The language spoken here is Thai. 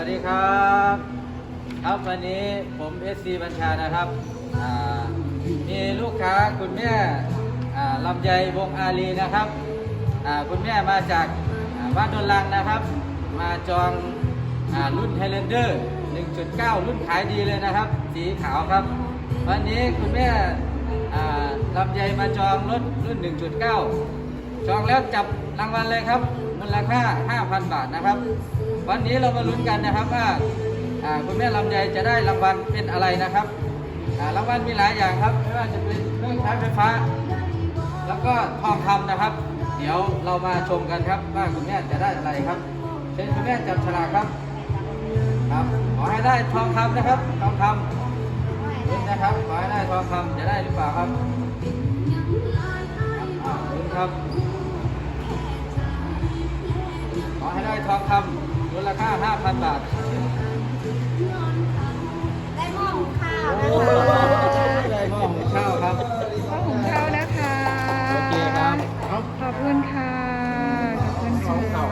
วัสดีครับ ครับวันนี้ผมเอสซีบัญชานะครับมีลูกค้าคุณแม่ลำไยวงอาลีนะครับ คุณแม่มาจากบ้านดอนลังนะครับ มาจองอรุ่นไฮ l ลนเดอร์ 1.9 รุ่นขายดีเลยนะครับ สีขาวครับ วันนี้คุณแม่ลำไยมาจองรถรุ่น 1.9 จองแล้วจับรางวัลเลยครับ มูลค่า 5,000 บาทนะครับ วันนี้เรามาลุ้นกันนะครับว่าคุณแม่ลำไยจะได้รางวัลเป็นอะไรนะครับรางวัลมีหลายอย่างครับไม่ว่าจะเป็นเครื่องใช้ไฟฟ้า แล้วก็ทองคำนะครับ เดี๋ยวเรามาชมกันครับว่าคุณแม่จะได้อะไรครับเชิญคุณแม่จับฉลากครับครับ ขอให้ได้ทองคำนะครับทองคำลุ้นนะครับขอให้ได้ทองคำจะได้หรือเปล่าครับครับอ่าลุ้นครับขอให้ได้ทองคำ ค่า 5,000 บาท ได้หม้อหุงข้าวนะคะได้หม้อหุงข้าวครับ หม้อหุงข้าวนะคะ โอเคครับ ขอบคุณค่ะ ขอบคุณค่ะ